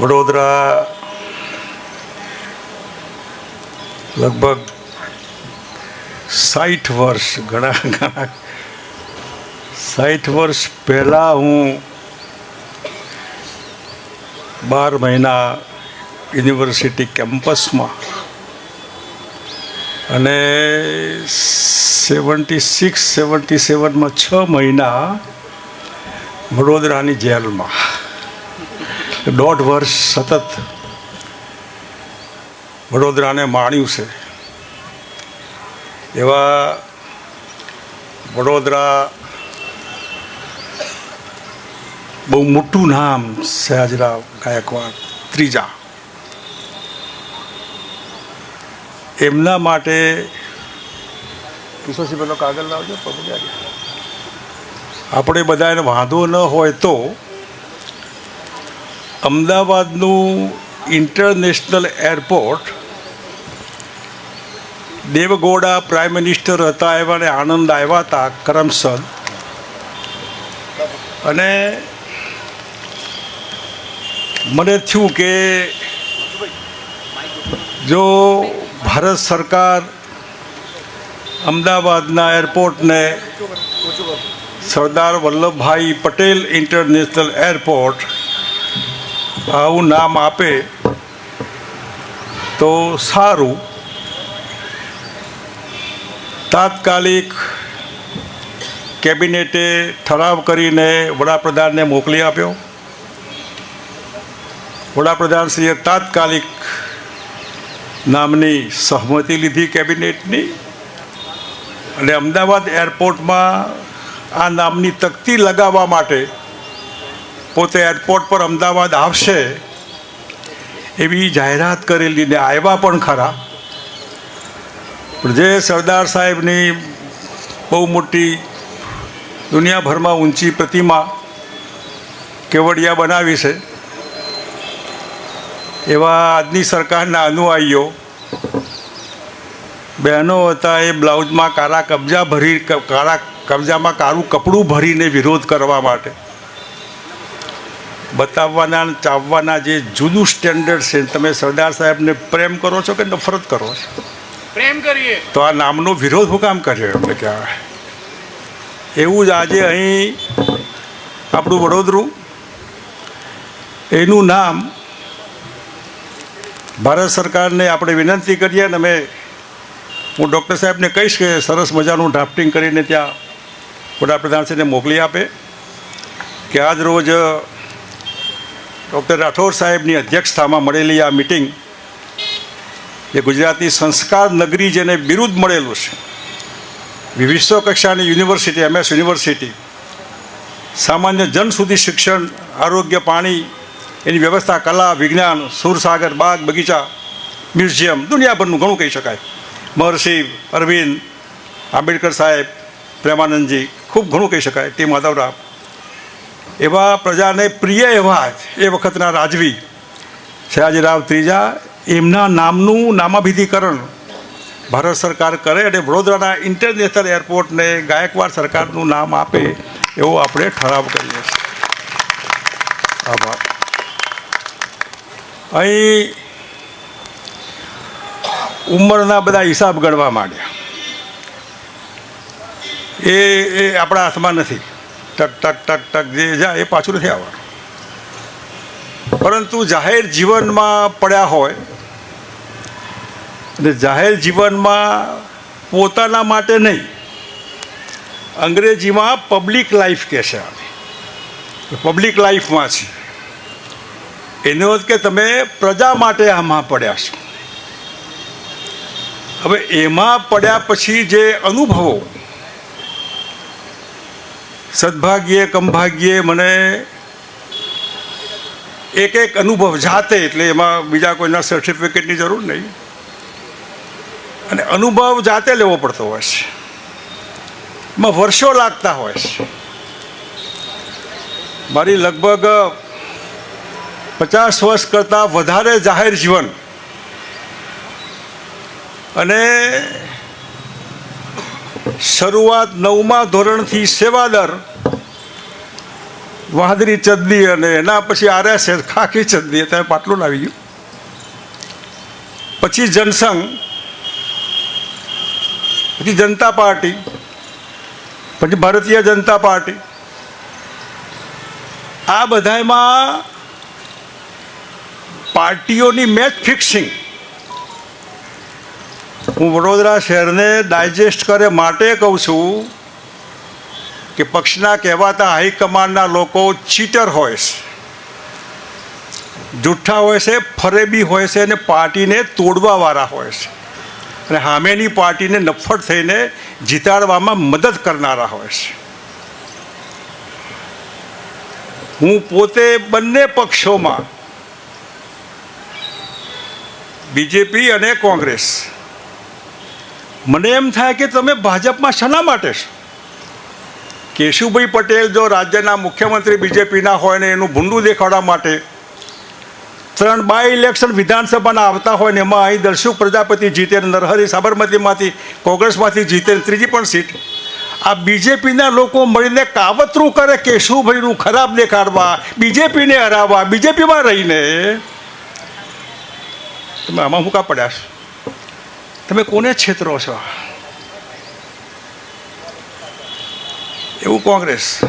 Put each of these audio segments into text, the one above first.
વડોદરા લગભગ સાઠ વર્ષ, ઘણા ઘણા સાઠ વર્ષ પહેલાં હું બાર મહિના યુનિવર્સિટી કેમ્પસમાં અને સેવન્ટી સિક્સ, સેવન્ટી સેવનમાં છ મહિના વડોદરાની જેલમાં. દોઢ વર્ષ સતત વડોદરાને માણ્યું છે. એવા વડોદરા બહુ મોટું નામ સયાજરાવ ગાયકવાડ, ત્રીજા. એમના માટે કિશોરસિંહ પેલો કાગળ લાવજો આપણે બધાને વાંધો ન હોય તો અમદાવાદનું international airport, Deve Gowda prime minister હતા એવાને આનંદ આવ્યા હતા કરમસદ અને મને થયું કે જો ભારત સરકાર અમદાવાદના એરપોર્ટને સરદાર વલ્લભભાઈ પટેલ ઇન્ટરનેશનલ એરપોર્ટ આવું નામ આપે તો સારું. તાત્કાલિક કેબિનેટે ઠરાવ કરીને વડાપ્રધાનને મોકલી આપ્યો. વડાપ્રધાનશ્રીએ તાત્કાલિક નામની સહમતિ લીધી કેબિનેટની અને અમદાવાદ એરપોર્ટમાં આ નામની તકતી લગાવવા માટે પોતે એરપોર્ટ પર અમદાવાદ આવશે, એવી જાહેરાત કરેલી ને આવ્યા પણ ખરા. જે સરદાર સાહેબની બહુ મોટી દુનિયાભરમાં ઊંચી પ્રતિમા કેવડિયા બનાવી છે, એવા આજની સરકારના અનુયાયીઓ, બહેનો હતા એ બ્લાઉઝમાં કાળા કબજા ભરી કાળા કબજામાં કાળું કપડું ભરીને વિરોધ કરવા માટે બતાવવાના ચાવવાના જે જુદું સ્ટેન્ડર્ડ છે તમે સરદાર સાહેબને પ્રેમ કરો છો કે નફરત કરો છો? પ્રેમ કરીએ. તો આ નામનો વિરોધ હું કામ કર્યો એમને કહેવાય એવું જ આજે અહીં આપણું વડોદરું એનું નામ ભારત સરકારને આપણે વિનંતી કરીએ અને અમે હું ડૉક્ટર સાહેબને કહીશ કે સરસ મજાનું ડ્રાફ્ટિંગ કરીને ત્યાં વડાપ્રધાનશ્રીને મોકલી આપે કે આજ રોજ ડૉક્ટર રાઠોડ સાહેબની અધ્યક્ષતામાં મળેલી આ મિટિંગ એ ગુજરાતી સંસ્કાર નગરી જેને બિરુદ મળેલું છે. વિશ્વ કક્ષાની યુનિવર્સિટી એમએસ યુનિવર્સિટી, સામાન્ય જન સુધી શિક્ષણ, આરોગ્ય, પાણી, એની વ્યવસ્થા, કલા, વિજ્ઞાન, સુરસાગર, બાગ, બગીચા, મ્યુઝિયમ, દુનિયાભરનું ઘણું કહી શકાય. મહર્ષિ અરવિંદ આંબેડકર સાહેબ, પ્રેમાનંદજી, ખૂબ ઘણું કહી શકાય. ટી. માધવરાવ એવા પ્રજાને પ્રિય એવા એ વખતના રાજવી સયાજીરાવ ત્રીજા એમના નામનું નામાભિધિકરણ ભારત સરકાર કરે અને વડોદરાના ઇન્ટરનેશનલ એરપોર્ટને ગાયકવાડ સરકારનું નામ આપે એવો આપણે ઠરાવ કરીએ છીએ. આભાર. અહીં ઉંમરના બધા હિસાબ ગણવા માંડ્યા. એ એ આપણા હાથમાં નથી. ટક ટક ટક ટક, જે જાય એ પાછું નથી આવવાનું. પરંતુ જાહેર જીવનમાં પડ્યા હોય અને જાહેર જીવનમાં પોતાના માટે નહીં, અંગ્રેજીમાં પબ્લિક લાઈફ કહે છે પબ્લિક લાઈફમાં છે. એનો કે તમે પ્રજા માટે આમાં પડ્યા છો. હવે એમાં પડ્યા પછી જે અનુભવો સદભાગ્યે કમભાગ્યે મને એક એક અનુભવ જાતે, એટલે એમાં બીજા કોઈના સર્ટિફિકેટની જરૂર નહીં. અને અનુભવ જાતે લેવો પડતો હોય છે. એમાં વર્ષો લાગતા હોય છે. મારી લગભગ પચાસ વર્ષ કરતાં વધારે જાહેર જીવન અને શરૂઆત નવમા ધોરણથી સેવાદર, વાદરી ચડની અને એના પછી આરએસએસ, ખાખી ચડની અત્યારે પાટલું આવી ગયું. પછી જનસંઘ, પછી જનતા પાર્ટી, પછી ભારતીય જનતા પાર્ટી. આ બધામાં પાર્ટીઓની મેચ ફિક્સિંગ હું વડોદરા શહેરને ડાયજેસ્ટ કરે માટે કહું છું કે પક્ષના કહેવાતા હાઈકમાન્ડના લોકો ચીટર હોય છે. જુઠ્ઠા હોય છે, ફરેબી હોય છે અને પાર્ટીને તોડવાવાળા હોય છે. અને સામેની પાર્ટીને નફ્ફટ થઈને જીતાડવામાં મદદ કરનારા હોય છે. હું પોતે બંને પક્ષોમાં, બીજેપી અને કોંગ્રેસ મને એમ થાય કે તમે ભાજપમાં શાના માટે છો? કેશુભાઈ પટેલ જો રાજ્યના મુખ્યમંત્રી બીજેપીના હોય ને એનું ભૂંડું દેખાડવા માટે ત્રણ બાય ઇલેક્શન વિધાનસભાના આવતા હોય ને એમાં અહીં દર્શુક પ્રજાપતિ જીતે નરહરી સાબરમતીમાંથી, કોંગ્રેસમાંથી જીતે ત્રીજી પણ સીટ. આ બીજેપીના લોકો મળીને કાવતરું કરે કેશુભાઈનું ખરાબ દેખાડવા, બીજેપીને હરાવવા, બીજેપીમાં રહીને. તમે આમાં મૂકા પડ્યા છો? તમે કોને છેતરો છો? એવું કોંગ્રેસ.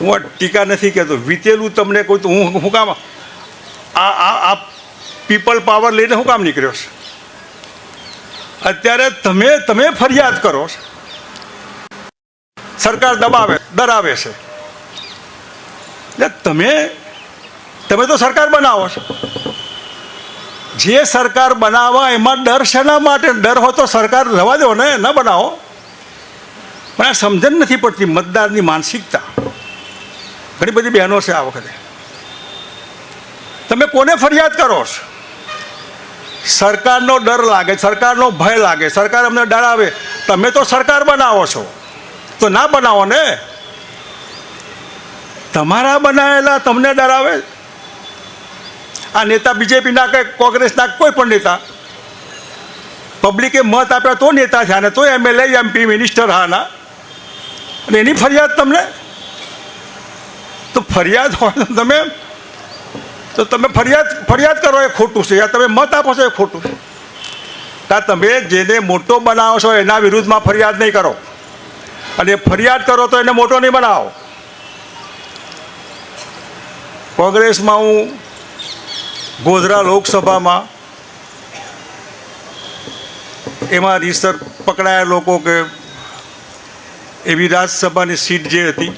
હું ટીકા નથી કહેતો વીતેલું તમને કોઈ તો હું હું કામ આ આ આ પીપલ પાવર લઈને હું કામ નીકળ્યો છે? અત્યારે તમે તમે ફરિયાદ કરો છો. સરકાર દબાવે, ડરાવે છે. એટલે તમે તમે તો સરકાર બનાવો છો. જે સરકાર બનાવવા, એમાં ડર શેના માટે? ડર હોય તો સરકાર રવા દો ને ન બનાવો. પણ આ સમજણ નથી પડતી મતદારની માનસિકતા. ઘણી બધી બહેનો છે આ વખતે. તમે કોને ફરિયાદ કરો છો? સરકારનો ડર લાગે, સરકારનો ભય લાગે, સરકાર અમને ડરાવે તમે તો સરકાર બનાવો છો. તો ના બનાવો ને? તમારા બનાવેલા તમને ડરાવે આ નેતા બીજેપીના કે કોંગ્રેસના કોઈ પણ નેતા. પબ્લિકે મત આપ્યા તો નેતા છે ને તો એમએલએ એમપી મિનિસ્ટર હાના. અને એની ફરિયાદ તમને? તો ફરિયાદ હોય તો તમે તો તમે ફરિયાદ ફરિયાદ કરો એ ખોટું છે, યા તમે મત આપો છો એ ખોટું છે. કા તમે જેને મોટો બનાવો છો એના વિરુદ્ધમાં ફરિયાદ નહીં કરો. અને ફરિયાદ કરો તો એને મોટો નહીં બનાવો. કોંગ્રેસમાં હું ગોધરા લોકસભામાં એમાં રીસર પકડાયા લોકો કે એવી રાજ્યસભાની સીટ જે હતી,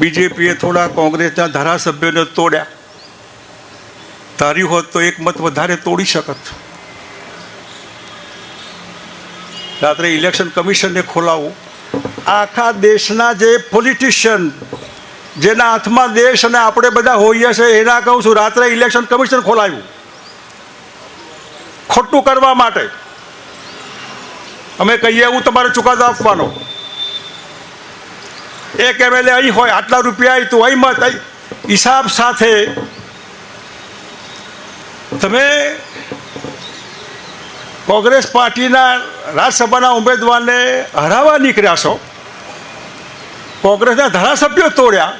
બીજેપીએ થોડા કોંગ્રેસના ધારાસભ્યોને તોડ્યા. ધાર્યું હોત તો એક મત વધારે તોડી શકત. રાત્રે ઇલેક્શન કમિશનને ખોલાવવું આખા દેશના જે પોલિટિશિયન જેના હાથમાં દેશ અને આપણે બધા હોઈએ છે, એના કહું છું, રાત્રે ઇલેક્શન કમિશન ખોલાવ્યું ખોટું કરવા માટે. અમે કહીએ એવું તમારે ચુકાદો આપવાનો. એક એમએલએ અહીં હોય, આટલા રૂપિયા તું, અહીં મત હિસાબ સાથે તમે કોંગ્રેસ પાર્ટીના રાજ્યસભાના ઉમેદવારને હરાવવા નીકળ્યા છો. કોંગ્રેસના ધારાસભ્યો તોડ્યા.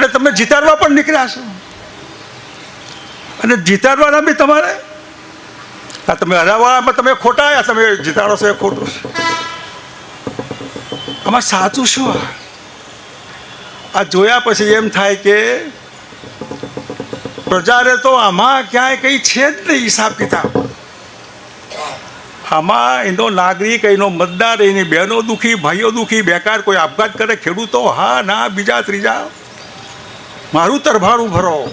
અને તમે જીતાડવા પણ નીકળ્યા છો. અને જીતાડવાના બી તમારે? આ તમે હરાવવામાં તમે ખોટા આવ્યા, તમે જીતાડો છો એ ખોટું છે. આમાં સાચું શું? આ? જોયા પછી એમ થાય કે પ્રજાને તો આમાં ક્યાંય કંઈ છે જ નહીં હિસાબ કિતાબ. આમાં એનો નાગરિક, એનો મતદાર, એની બહેનો દુઃખી, ભાઈઓ દુઃખી, બેકાર કોઈ આપઘાત કરે, ખેડૂતો હા, ના, બીજા, ત્રીજા. મારું તરભાણું ભરો.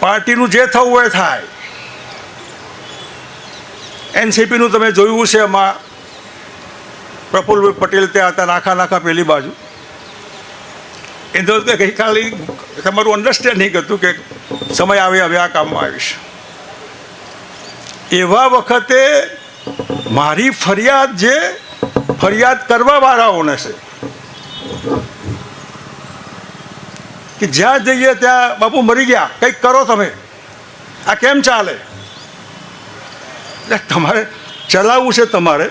પાર્ટીનું જે થવું હોય થાય. એનસીપીનું તમે જોયું છે એમાં. પ્રફુલભાઈ પટેલ ત્યાં હતા નાખા નાખા પેલી બાજુ. એ તો ગઈકાલે તમારું અન્ડરસ્ટેન્ડિંગ હતું કે સમય આવે હવે આ કામમાં આવીશ. એવા વખતે મારી ફરિયાદ જે ફરિયાદ કરવાવાળાઓને છે. કે જ્યાં જઈએ ત્યાં બાપુ મરી ગયા, કંઈક કરો તમે. આ કેમ ચાલે? એટલે તમારે ચલાવવું છે તમારે.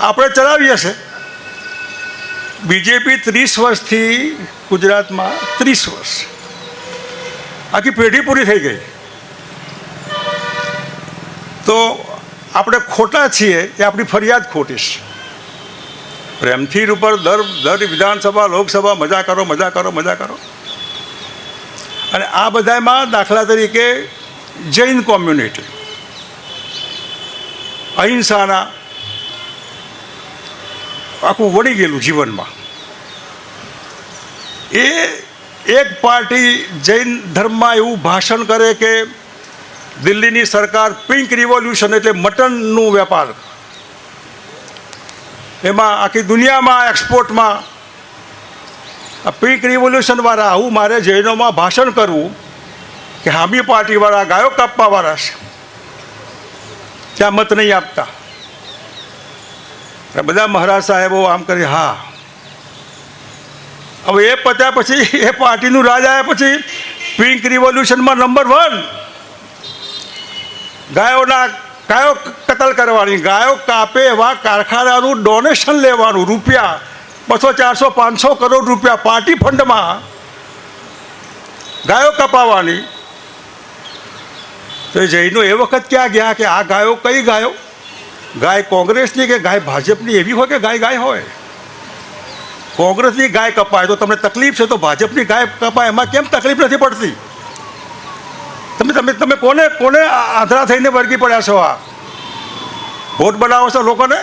આપણે ચલાવીએ છે બીજેપી ત્રીસ વર્ષથી ગુજરાતમાં ત્રીસ વર્ષ. આખી પેઢી પૂરી થઈ ગઈ. તો આપણે ખોટા છીએ એ આપણી ફરિયાદ ખોટી છે. પ્રેમથી ઉપર દર દર વિધાનસભા, લોકસભા, મજા કરો મજા કરો મજા કરો. અને આ બધામાં દાખલા તરીકે જૈન કોમ્યુનિટી, અહિંસાના આખું વળી ગયેલું જીવનમાં. એ એક પાર્ટી જૈન ધર્મમાં એવું ભાષણ કરે કે દિલ્હીની સરકાર પિંક રિવોલ્યુશન એટલે મટનનું વેપાર. એમાં આખી દુનિયામાં એક્સપોર્ટમાં આ પિંક રિવોલ્યુશનવાળા આવું મારે જૈનોમાં ભાષણ કરવું કે હામી પાર્ટીવાળા, ગાયો કાપવાવાળા છે. ત્યાં મત નહીં આપતા. બધા મહારાજ સાહેબો આમ કરી, હા. હવે એ પત્યા પછી એ પાર્ટીનું રાજ આવ્યા પછી પિંક રિવોલ્યુશનમાં નંબર વન ગાયોના ગાયો કતલ કરવાની ગાયો કાપે એવા કારખાનાનું ડોનેશન લેવાનું રૂપિયા બસો, ચારસો, પાંચસો કરોડ રૂપિયા પાર્ટી ફંડમાં ગાયો કપાવવાની તો જૈનો એ વખત ક્યાં ગયા કે આ ગાયો કઈ ગાયો? ગાય કોંગ્રેસની કે ગાય ભાજપની? એવી હોય કે ગાય ગાય હોય? કોંગ્રેસની ગાય કપાય તો તમને તકલીફ છે તો ભાજપની ગાય કપાય, એમાં કેમ તકલીફ નથી પડતી? તમે તમે તમે કોને કોને આધરા થઈને વર્ગી પડ્યા છો આ? ભોટ બનાવો છો લોકોને?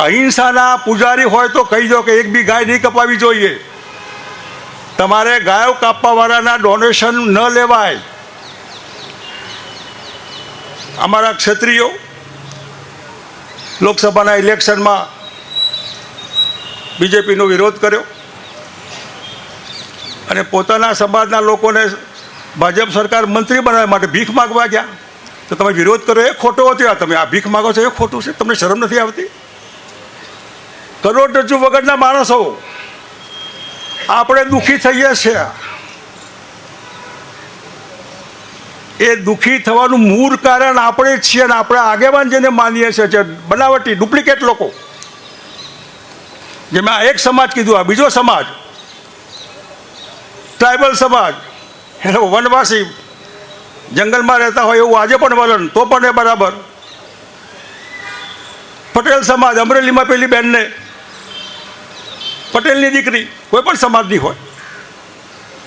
અહિંસાના પૂજારી હોય તો કહી દો કે એક બી ગાય નહીં કપાવી જોઈએ. તમારે ગાયો કાપવાવાળાના ડોનેશન ન લેવાય. અમારા ક્ષત્રિયો લોકસભાના ઇલેક્શનમાં બીજેપીનો વિરોધ કર્યો. અને પોતાના સમાજના લોકોને ભાજપ સરકાર મંત્રી બનાવવા માટે ભીખ માગવા ગયા. તો તમે વિરોધ કરો, એ ખોટો હતો. તમે આ ભીખ માગો છો, એ ખોટું છે. તમને શરમ નથી આવતી? કરોડરજ્જુ વગરના માણસો, આપણે દુઃખી થઈએ છીએ એ દુઃખી થવાનું મૂળ કારણ આપણે જ છીએ અને આપણે આગેવાન જેને માનીએ છીએ જે બનાવટી, ડુપ્લિકેટ લોકો. જેમાં એક સમાજ કીધું, આ બીજો સમાજ, ટ્રાઇબલ સમાજ એટલે વનવાસી જંગલમાં રહેતા હોય એવું આજે પણ વલણ તો પણ એ બરાબર. પટેલ સમાજ, અમરેલીમાં પેલી બેનને. પટેલની દીકરી, કોઈ પણ સમાજની હોય.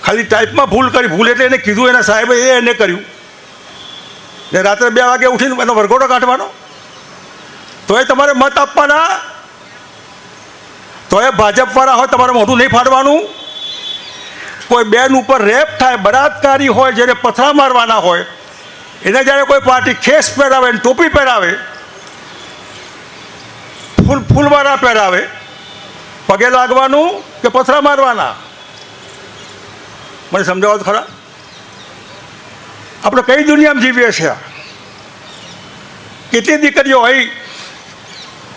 ખાલી ટાઈપમાં ભૂલ કરી, ભૂલ એટલે એને કીધું, એના સાહેબે એ એને કર્યું. ને રાત્રે બે વાગે ઉઠીને એનો વરઘોડો કાઢવાનો. તો એ તમારે મત આપવાના. તો એ ભાજપવાળા હોય, તમારે મોઢું નહીં ફાડવાનું. કોઈ બેન ઉપર રેપ થાય, બળાત્કારી હોય, જેને પથરા મારવાના હોય, એને જ્યારે કોઈ પાર્ટી ખેસ પહેરાવે ને ટોપી પહેરાવે, ફૂલ ફૂલવાળા પહેરાવે, પગે લાગવાનું કે પથરા મારવાના? મને સમજાવો તો ખરા. આપણે કઈ દુનિયામાં જીવીએ છીએ? કેટલી દીકરીઓ હોય?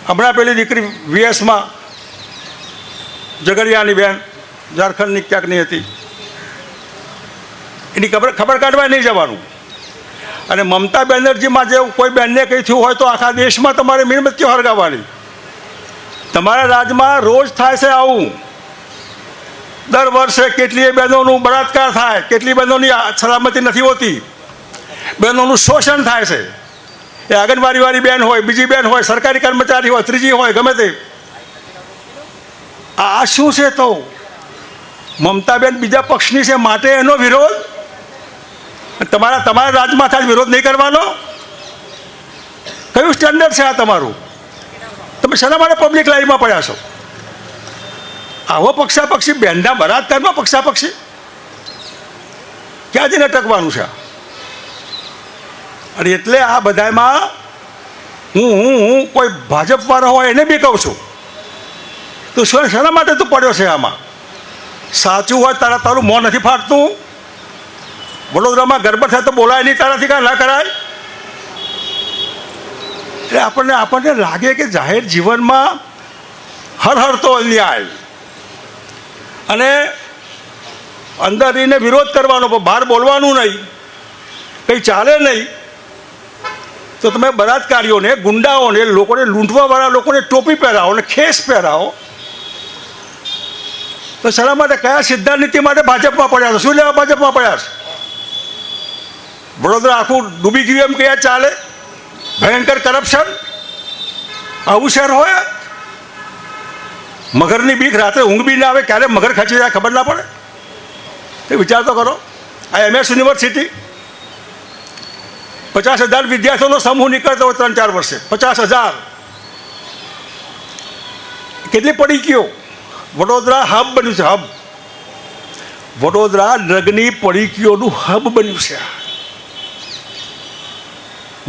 હમણાં પેલી દીકરી વીએસમાં જગરિયાની બેન. ઝારખંડની ક્યાંકની હતી. એની ખબર ખબર કાઢવા નહીં જવાનું. અને મમતા બેનર્જીમાં જે કોઈ બેનને કંઈ થયું હોય તો આખા દેશમાં તમારે મીણબત્તીઓ હરગાવવાની. તમારા રાજ્યમાં રોજ થાય છે આવું. દર વર્ષે કેટલીય બહેનોનું બળાત્કાર થાય, કેટલી બહેનોની સલામતી નથી હોતી. બહેનોનું શોષણ થાય છે. એ આંગણવાડીવાળી બેન હોય, બીજી બેન હોય, સરકારી કર્મચારી હોય, ત્રીજી હોય, ગમે તે. આ શું છે તો? મમતાબેન બીજા પક્ષની છે, માટે એનો વિરોધ? તમારા તમારા રાજમાં થાય વિરોધ નહીં કરવાનો? કયું સ્ટેન્ડર્ડ છે આ તમારું? તમે શેના માટે પબ્લિક લાઈનમાં પડ્યા છો? આવો પક્ષાપક્ષી, બેનના બળાત્કારમાં પક્ષાપક્ષી? ક્યાં જઈને ટકવાનું છે અને એટલે આ બધામાં હું હું હું કોઈ ભાજપવાળો હોય એને બી કહું છું. તો શું શેના માટે તું પડ્યો છે આમાં? સાચું હોય તારા તારું મોં નથી ફાટતું? વડોદરામાં ગરબડ થાય તો બોલાય નહીં તારાથી કાંઈ, ના કરાય? એટલે આપણને આપણને લાગે કે જાહેર જીવનમાં હરહરતો હર અન્યાય. અને અંદર રહીને વિરોધ કરવાનો, પણ બહાર બોલવાનું નહીં. કંઈ ચાલે નહીં. તો તમે બળાત્કારીઓને, ગુંડાઓને, લોકોને લૂંટવાવાળા લોકોને ટોપી પહેરાવો અને ખેસ પહેરાવો. તો શા માટે? કયા સિદ્ધાંત નીતિ માટે ભાજપમાં પડ્યા છો? શું લેવા ભાજપમાં પડ્યા છે? વડોદરા આખું ડૂબી ગયું એમ કયા ચાલે? ભયંકર કરપ્શન આવું શહેર હોય? મગરની બીક રાત્રે ઊંઘ બી ના આવે, ક્યારે મગર ખચી જાય ખબર ના પડે? એ વિચાર તો કરો. આ એમએસ યુનિવર્સિટી પચાસ હજાર વિદ્યાર્થીઓનો સમૂહ નીકળતો હોય ત્રણ ચાર વર્ષે. પચાસ હજાર. કેટલી પડી ગયો? વડોદરા હબ બન્યું છે, હબ. વડોદરા ડ્રગની પડીકીઓનું હબ બન્યું છે.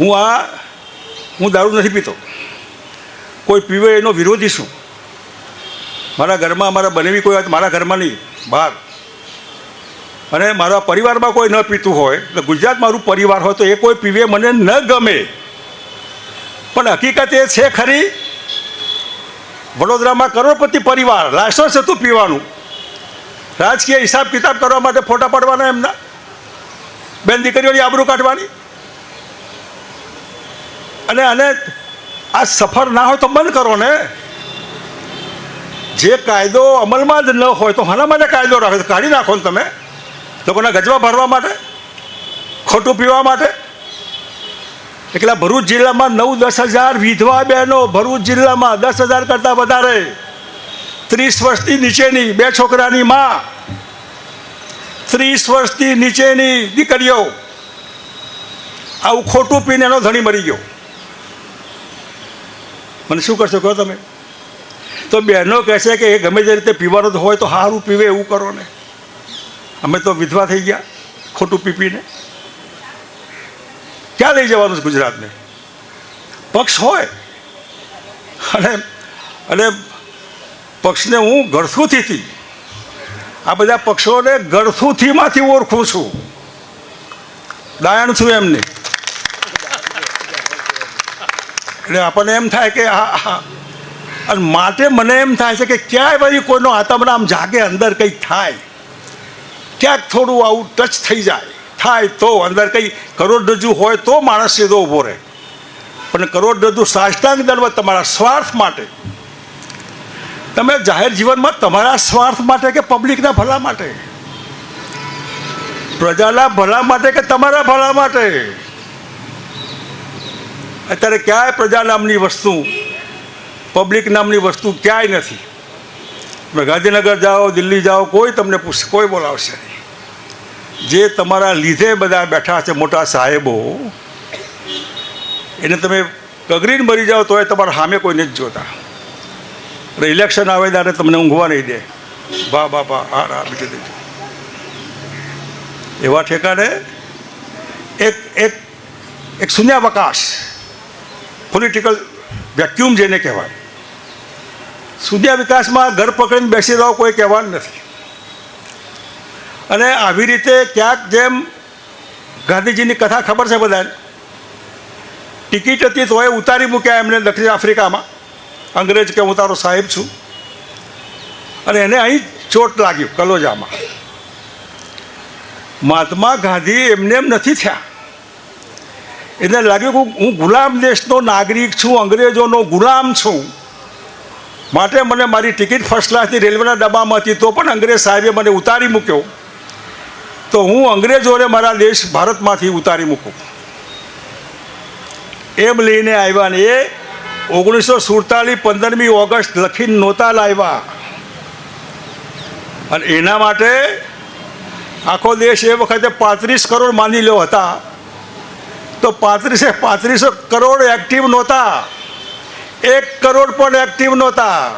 હું આ, હું દારૂ નથી પીતો. કોઈ પીવે એનો વિરોધી છું મારા ઘરમાં મારા બનેવી કોઈ વાત મારા ઘરમાં નહીં, બહાર. અને મારા પરિવારમાં કોઈ ન પીતું હોય, તો ગુજરાત મારું પરિવાર હોય તો એ કોઈ પીવે, મને ન ગમે. પણ હકીકત એ છે ખરી વડોદરામાં કરોડપતિ પરિવાર લાયસન્સ હતું પીવાનું. રાજકીય હિસાબ કિતાબ કરવા માટે ફોટા પાડવાના એમના. બેન દીકરીઓની આબરૂ કાઢવાની. અને અને આ સફર ના હોય તો બંધ કરો ને. જે કાયદો અમલમાં જ ન હોય તો હાના માટે કાયદો રાખો? કાઢી નાખો ને તમે. લોકોના ગજવા ભરવા માટે, ખોટું પીવા માટે. એકલા ભરૂચ જિલ્લામાં નવ દસ હજાર વિધવા બહેનો ભરૂચ જિલ્લામાં દસ હજાર કરતાં વધારે. ત્રીસ વર્ષથી નીચેની બે છોકરાની માં. ત્રીસ વર્ષથી નીચેની દીકરીઓ. આવું ખોટું પીને એનો ધણી મરી ગયો. મને શું કરશો કહો તમે? તો બહેનો કહેશે કે એ ગમે તે રીતે પીવાનું હોય તો સારું પીવે એવું કરો ને. અમે તો વિધવા થઈ ગયા, ખોટું પી પીને. ક્યાં લઈ જવાનું છે ગુજરાતને? પક્ષ હોય. અને અને પક્ષને હું ગળથુથીથી આ બધા પક્ષોને ગળથુથીમાંથી ઓળખું છું. દાયણ છું એમને. એટલે આપણને એમ થાય કે આ અને માટે મને એમ થાય છે કે ક્યાંય વળી કોઈનો આત્મના જાગે અંદર કંઈક થાય. ક્યાંક થોડું આવું ટચ થઈ જાય. થાય તો અંદર કંઈ કરોડરજ્જુ હોય તો માણસ સીધો ઊભો રહે. પણ કરોડરજ્જુ સાષ્ટાંગ દળમાં તમારા સ્વાર્થ માટે. તમે જાહેર જીવનમાં તમારા સ્વાર્થ માટે કે પબ્લિકના ભલા માટે? પ્રજાના ભલા માટે કે તમારા ભલા માટે? અત્યારે ક્યાંય પ્રજા નામની વસ્તુ, પબ્લિક નામની વસ્તુ ક્યાંય નથી. તમે ગાંધીનગર જાઓ, દિલ્હી જાઓ, કોઈ તમને પૂછ, કોઈ બોલાવશે નહીં. જે તમારા લીધે બધા બેઠા છે, મોટા સાહેબો, એને તમે કગરીને મરી જાઓ તો એ તમારા સામે કોઈને જ જોતા. ઇલેક્શન આવે ત્યારે તમને ઊંઘવા નહીં દે. બા બા બા હા હા બીજું દેજો એવા ઠેકાને એક એક એક શૂન્યાવકાશ પોલિટિકલ વેક્યુમ જેને કહેવાય. શૂન્ય વિકાસમાં ઘર પકડીને બેસી રહો કોઈ કહેવાનું નથી. અને આવી રીતે ક્યાંક જેમ ગાંધીજીની કથા ખબર છે બધાને? ટિકિટ હતી એ ઉતારી મૂક્યા એમને દક્ષિણ આફ્રિકામાં. અંગ્રેજ કે હું તારો સાહેબ છું. અને એને અહીં ચોટ લાગ્યું કલોજામાં. મહાત્મા ગાંધી એમને એમ નથી થયા. એને લાગ્યું કે હું ગુલામ દેશનો નાગરિક છું, અંગ્રેજોનો ગુલામ છું. માટે મને મારી ટિકિટ ફર્સ્ટ ક્લાસની રેલવેના ડબ્બામાં હતી તો પણ અંગ્રેજ સાહેબે મને ઉતારી મૂક્યો. તો હું અંગ્રેજોને મારા દેશ ભારતમાંથી ઉતારી મૂકું. એમ લઈને આવ્યા ને એ ઓગણીસો સુડતાલીસ પંદરમી ઓગસ્ટ લખીને નહોતા લાવ્યા. અને એના માટે આખો દેશ એ વખતે પાંત્રીસ કરોડ માની લ્યો હતા. તો પાંત્રીસે પાંત્રીસો કરોડ એક્ટિવ નહોતા. એક કરોડ પણ એક્ટિવ નહોતા.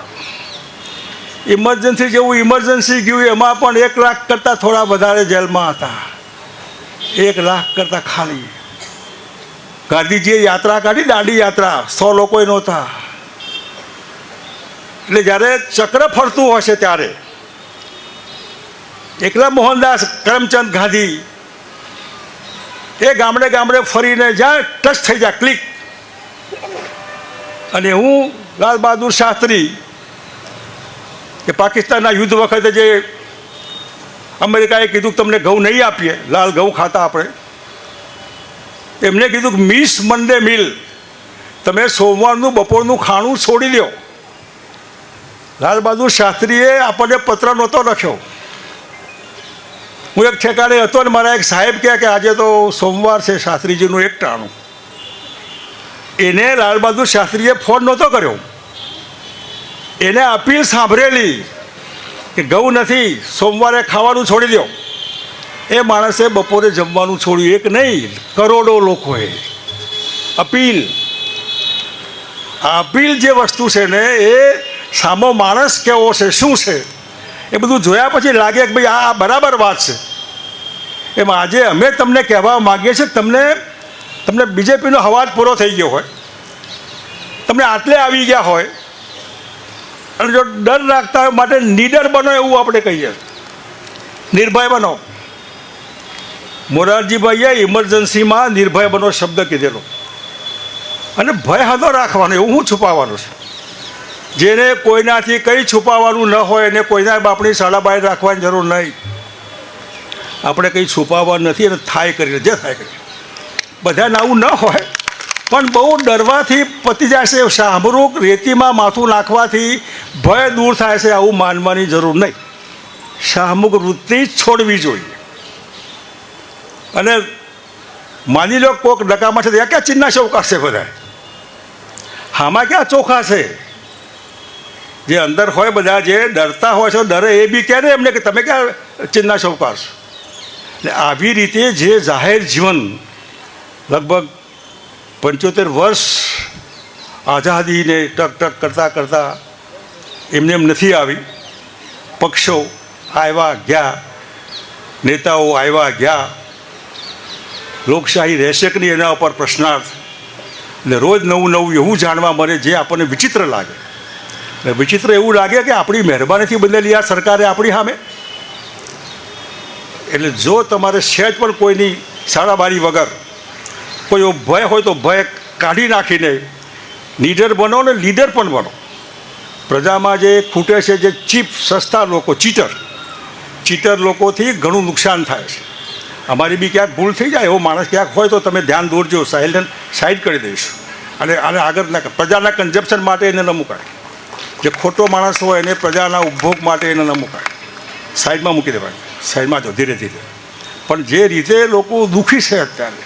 ઇમરજન્સી જેવું ઇમરજન્સી ગયું, એમાં પણ એક લાખ કરતાં થોડા વધારે જેલમાં હતા. એક લાખ કરતાં ખાલી. ગાંધીજીએ યાત્રા કાઢી, દાંડી યાત્રા, સો લોકો નહોતા. એટલે જ્યારે ચક્ર ફરતું હશે ત્યારે, એકલા મોહનદાસ, કરમચંદ ગાંધી, એ ગામડે ગામડે ફરીને જ્યાં, ટચ થઈ જાય, ક્લિક. અને હું લાલ બહાદુર શાસ્ત્રી કે પાકિસ્તાનના યુદ્ધ વખતે જે અમેરિકાએ કીધું કે તમને ઘઉં નહીં આપીએ, લાલ ઘઉં ખાતા આપણે. એમને કીધું કે મિસ મંડે મિલ, તમે સોમવારનું બપોરનું ખાણું છોડી દો. લાલ બહાદુર શાસ્ત્રીએ આપણને પત્ર નહોતો લખ્યો. હું એક ઠેકાણે હતો ને મારા એક સાહેબ કહે કે આજે તો સોમવાર છે શાસ્ત્રીજીનું એક ટાણું એને લાલ બહાદુર શાસ્ત્રીએ ફોન નહોતો કર્યો. એને અપીલ સાંભળેલી કે ઘઉં નથી, સોમવારે ખાવાનું છોડી દો એ માણસે બપોરે જમવાનું છોડ્યું. એક નહીં, કરોડો લોકોએ અપીલ. આ અપીલ જે વસ્તુ છે ને, એ સામો માણસ કેવો છે, શું છે, એ બધું જોયા પછી લાગે કે ભાઈ આ બરાબર વાત છે. એમ આજે અમે તમને કહેવા માગીએ છીએ તમને તમને બીજેપીનો હવાજ પૂરો થઈ ગયો હોય. તમને આટલે આવી ગયા હોય. અને જો ડર રાખતા હોય માટે નીડર બનો એવું આપણે કહીએ. નિર્ભય બનો. મોરારજીભાઈએ ઇમરજન્સીમાં નિર્ભય બનો શબ્દ કીધેલો. અને ભય હતો રાખવાનો, એવું હું છુપાવવાનું છે. જેને કોઈનાથી કંઈ છુપાવવાનું ન હોય, એને કોઈના બાપની સાડા બહાર રાખવાની જરૂર નહીં. આપણે કંઈ છુપાવવા નથી અને થાય કરી જે થાય કરી બધાને આવું ન હોય, પણ બહુ ડરવાથી પતી છે. શાહમૃગ રેતીમાં માથું નાખવાથી ભય દૂર થાય છે, આવું માનવાની જરૂર નહીં. શાહમુખ વૃત્તિ છોડવી જોઈએ. અને માની લો કોક ડકામાં છે, તો ક્યાં ચિન્ના છે બધા? હામાં ક્યાં ચોખા છે? જે અંદર હોય બધા, જે ડરતા હોય છે, ડરે એ બી ક્યારે એમને કે તમે ક્યાં ચૌકાર છો એટલે આવી રીતે જે જાહેર જીવન લગભગ પંચોતેર વર્ષ આઝાદીને ટક ટક કરતાં કરતાં એમને એમ નથી આવી. પક્ષો આવ્યા ગયા, નેતાઓ આવ્યા ગયા. લોકશાહી રહેશે કે નહીં એના ઉપર પ્રશ્નાર્થ. એટલે રોજ નવું નવું એવું જાણવા મળે જે આપણને વિચિત્ર લાગે. અને વિચિત્ર એવું લાગે કે આપણી મહેરબાનીથી બદલેલી આ સરકારે આપણી સામે. એટલે જો તમારે સહેજ પણ કોઈની સાડાબારી વગર કોઈ ભય હોય તો ભય કાઢી નાખીને લીડર બનો ને લીડર પણ બનો. પ્રજામાં જે ખૂટે છે જે ચીપ સસ્તા લોકો, ચીટર ચીટર લોકોથી ઘણું નુકસાન થાય છે. અમારી બી ક્યાંક ભૂલ થઈ જાય, એવો માણસ ક્યાંક હોય તો તમે ધ્યાન દોરજો સાહેલને સાઈડ કરી દઈશું. અને આને આગળ ના પ્રજાના કન્ઝપ્શન માટે એને ન મુકાય. જે ખોટો માણસ હોય એને પ્રજાના ઉપભોગ માટે એને ન મુકાય. સાઈડમાં મૂકી દેવાય સાઈડમાં જો ધીરે ધીરે. પણ જે રીતે લોકો દુઃખી છે અત્યારે,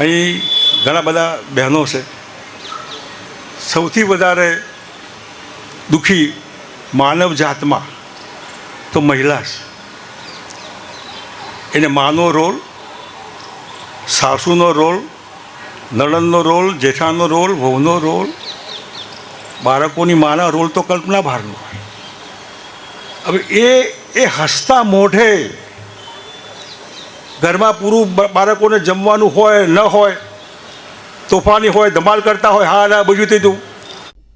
અહીં ઘણા બધા બહેનો છે. સૌથી વધારે દુઃખી માનવ જાતમાં તો મહિલા છે. એને માનો રોલ, સાસુનો રોલ, નણંદનો રોલ, જેઠાનો રોલ, વહુનો રોલ, બાળકોની માના રોલ તો કલ્પના બહારનો હવે એ એ હસતા મોઢે ઘરમાં પૂરું બાળકોને જમવાનું હોય, ન હોય, તોફાની હોય, ધમાલ કરતા હોય, હા, ના, બધું ત્રીજું